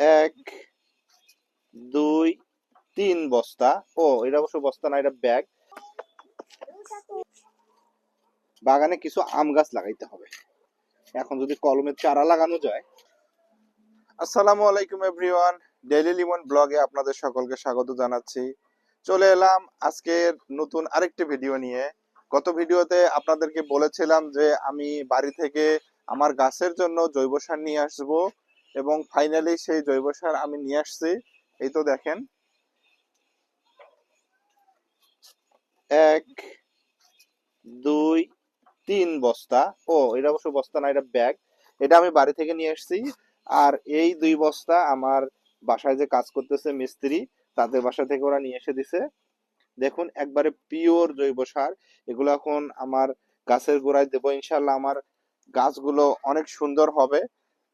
এক, দুই, তিন বস্তা। ও, এটা অবশ্য বস্তা না, এটা ব্যাগ। বাগানে কিছু আম গাছ লাগাইতে হবে। এখন যদি কলমের চারা লাগানো যায়। আসসালামু আলাইকুম, এভরিওয়ান। ডেইলি লিমন ব্লগে আপনাদের সকলকে স্বাগত জানাচ্ছি। চলে এলাম আজকের নতুন আরেকটি ভিডিও নিয়ে। গত ভিডিওতে আপনাদেরকে বলেছিলাম যে আমি বাড়ি থেকে আমার গাছের জন্য জৈব সার নিয়ে আসব। এবং ফাইনালি সেই জৈব সার আমি নিয়ে আসছি। এই তো দেখেন। এক, দুই, তিন বস্তা। ও, এটা অবশ্য বস্তা না, এটা ব্যাগ এটা আমি বাড়ি থেকে নিয়ে আসছি। আর এই দুই বস্তা আমার বাসায় যে কাজ করতেছে মিস্ত্রি, তাদের বাসা থেকে ওরা নিয়ে এসে দিছে। দেখুন, একবারে পিওর জৈব সার। এগুলো এখন আমার গাছের গোড়ায় দেবো। ইনশাল্লাহ আমার গাছগুলো অনেক সুন্দর হবে।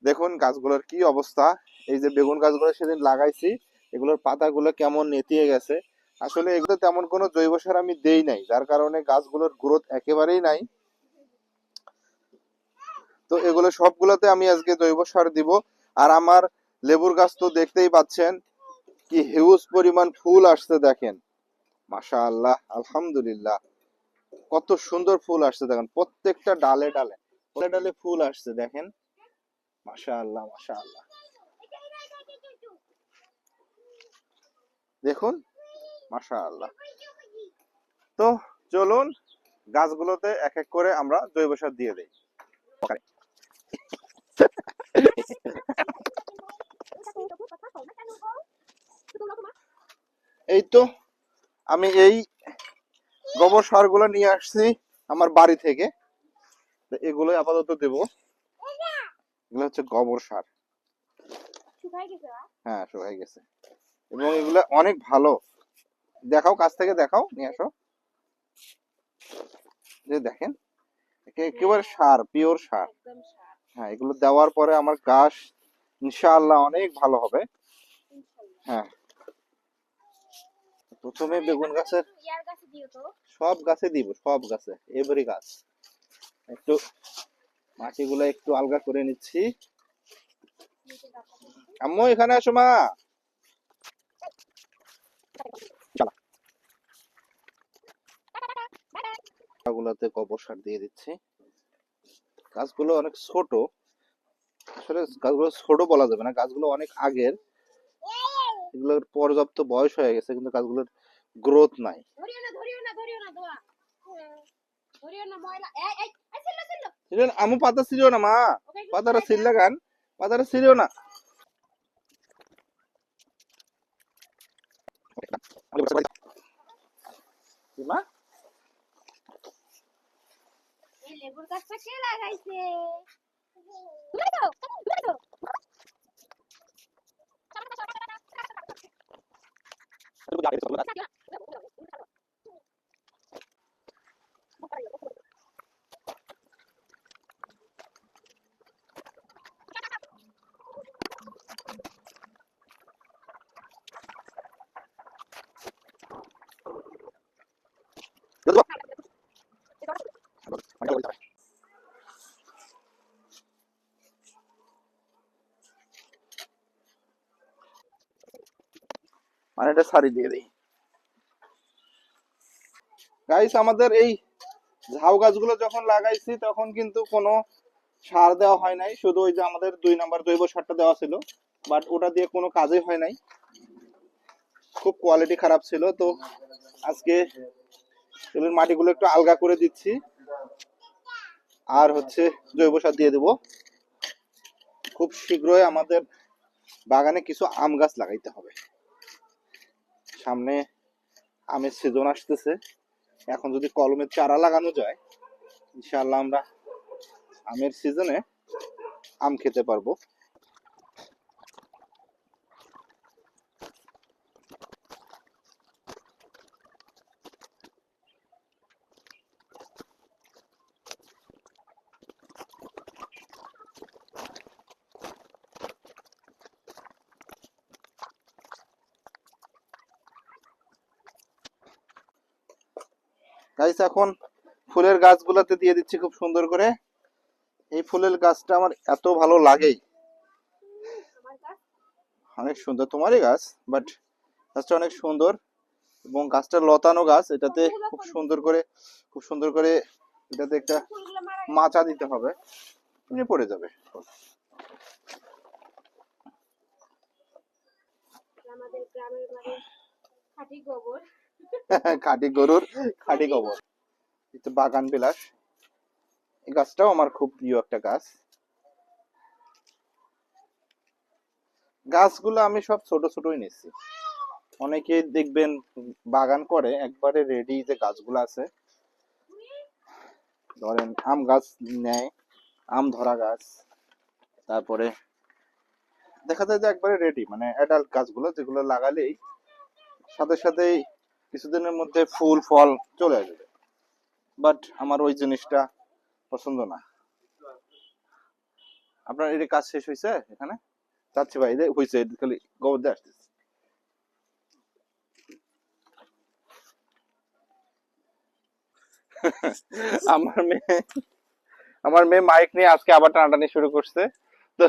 দেখুন গাছগুলোর কি অবস্থা। এই যে বেগুন গাছগুলো সেদিন লাগাইছি, এগুলোর পাতাগুলো কেমন নেতিয়ে গেছে। আসলে এগুলো তেমন কোনো জৈব সার আমি দেই নাই, যার কারণে গাছগুলোর গ্রোথ একেবারেই নাই। তো এগুলো সবগুলোতে আমি আজকে জৈব সার দিব। আর আমার লেবুর গাছ তো দেখতেই পাচ্ছেন, কি হিউজ পরিমাণ ফুল আসছে দেখেন। মাশা আল্লাহ আলহামদুলিল্লাহ। কত সুন্দর ফুল আসছে দেখেন, প্রত্যেকটা ডালে ডালে ডালে ফুল আসছে দেখেন। মাশা আল্লাহ দেখুন মাশা আল্লাহ তো চলুন, গাছগুলোতে এক এক করে আমরা জৈব সার দিয়ে দেই। এই তো, আমি এই গোবর সারগুলো নিয়ে আসছি আমার বাড়ি থেকে। তো এগুলো আপাতত দেব। এগুলো হচ্ছে গোবর সার। হ্যাঁ শুকাই গেছে। এবং এগুলো অনেক ভালো। দেখাও কাছ থেকে দেখাও নিয়ে আসো। যে দেখেন একে একেবারে সার পিওর সার। হ্যাঁ এগুলো দেওয়ার পরে আমার গাছ ইনশাআল্লাহ অনেক ভালো হবে। হ্যাঁ। প্রথমে বেগুন গাছের গাছে সব গাছে দিব সব গাছে এভরি গাছ। একটু মাটিগুলো একটু আলগা করে নিচ্ছি। নিচে আম্মু এখানে আসো মা। গুলোতে গোবর সার দিয়ে দিচ্ছি। গাছগুলো অনেক ছোট। আসলে গাছগুলো ছোট বলা যাবে না গাছগুলো অনেক আগের। এগুলোর পর্যাপ্ত বয়স হয়ে গেছে কিন্তু গাছগুলোর গ্রোথ নাই। ধরিও না ধরিও না ধরিও না দোয়া ধরিও না ময়লা। এই এই এই ছিল ছিল ছিল না? আমু পাতা ছিলিও না মা দাও। লেবুর গাছটা কে লাগাইছে তুমি তো তুমি তো মানে এটা সারি দিয়ে দিই। গাইস আমাদের এই ঝাউ গাছগুলো যখন লাগাইছি, তখন কিন্তু কোনো সার দেওয়া হয় নাই। শুধু ওই যে আমাদের দুই নাম্বার জৈব সারটা দেওয়া ছিল বাট ওটা দিয়ে কোনো কাজই হয় নাই। খুব কোয়ালিটি খারাপ ছিল। তো আজকে এগুলোর মাটিগুলো একটু আলগা করে দিচ্ছি। আর হচ্ছে জৈব সার দিয়ে দেব। খুব শীঘ্রই আমাদের বাগানে কিছু আম গাছ লাগাইতে হবে। সামনে আমের সিজন আসতেছে। এখন যদি কলমের চারা লাগানো যায়, ইনশাআল্লাহ আমরা আমের সিজনে আম খেতে পারব। গাইস এখন ফুলের গাছগুলোতে দিয়ে দিচ্ছি খুব সুন্দর করে। এই ফুলের গাছটা আমার এত ভালো লাগে অনেক সুন্দর, তোমারই গাছ বাট গাছটা অনেক সুন্দর। এবং গাছটা লতানো গাছ, এটাতে খুব সুন্দর করে, খুব সুন্দর করে এটাতে একটা। মাচা দিতে হবে। এমনি পড়ে যাবে। আমাদের গ্রামের বাড়ি খাঁটি গোবর। খাঁটি গরুর খাঁটি গোবর। বাগান বিলাস। এই গাছটাও আমার খুব প্রিয় একটা গাছ। গাছগুলো আমি সব ছোট ছোটই নিচ্ছি। অনেকে দেখবেন বাগান করে একবারে রেডি যে গাছগুলো আছে। ধরেন আম গাছ নেয় আম ধরা গাছ তারপরে দেখা যায় যে একবারে রেডি মানে অ্যাডাল্ট গাছগুলো যেগুলো লাগালেই সাথে সাথেই কিছুদিনের মধ্যে ফুল, ফল চলে আসবে। বাট আমার ওই জিনিসটা পছন্দ না। আপনার এর কাজ শেষ হয়েছে এখানে? যাচ্ছি ভাই হয়েছে খালি গোবর দিয়ে আসতেছে। আমার মেয়ে আমার মেয়ে মাইক নিয়ে আজকে আবার টানাটানি শুরু করছে। তো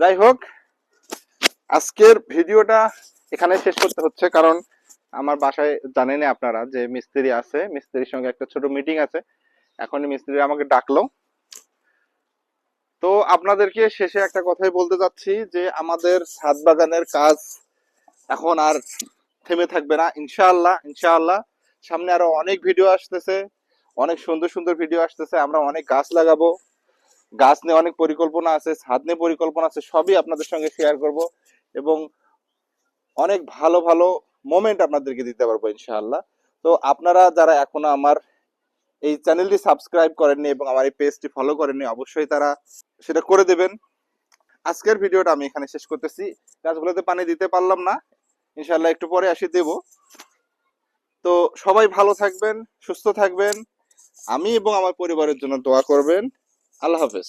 যাই হোক, আজকের ভিডিওটা এখানে শেষ করতে হচ্ছে, কারণ আমার বাসায় জানেন আপনারা যে মিস্ত্রি আছে, মিস্ত্রির সঙ্গে একটা ছোট মিটিং আছে। এখন মিস্ত্রি আমাকে ডাকলো। তো আপনাদেরকে শেষে একটা কথাই বলতে চাচ্ছি যে আমাদের ছাদ বাগানের কাজ এখন আর থেমে থাকবে না। ইনশাআল্লাহ ইনশাআল্লাহ। সামনে আরও অনেক ভিডিও আসতেছে, অনেক সুন্দর সুন্দর ভিডিও আসতেছে। আমরা অনেক গাছ লাগাবো। গাছ নিয়ে অনেক পরিকল্পনা আছে, ছাদ নিয়ে পরিকল্পনা আছে, সবই আপনাদের সঙ্গে শেয়ার করব। এবং অনেক ভালো ভালো মোমেন্ট আপনাদেরকে দিতে পারব ইনশাআল্লাহ। তো আপনারা যারা এখনও আমার এই চ্যানেলটি সাবস্ক্রাইব করেননি এবং আমার এই পেজটি ফলো করেননি, অবশ্যই তারা সেটা করে দেবেন। আজকের ভিডিওটা আমি এখানে শেষ করতেছি। গাছগুলোতে পানি দিতে পারলাম না। ইনশাআল্লাহ একটু পরে আসি দেব। তো সবাই ভালো থাকবেন, সুস্থ থাকবেন। আমি এবং আমার পরিবারের জন্য দোয়া করবেন। আল্লাহ হাফেজ।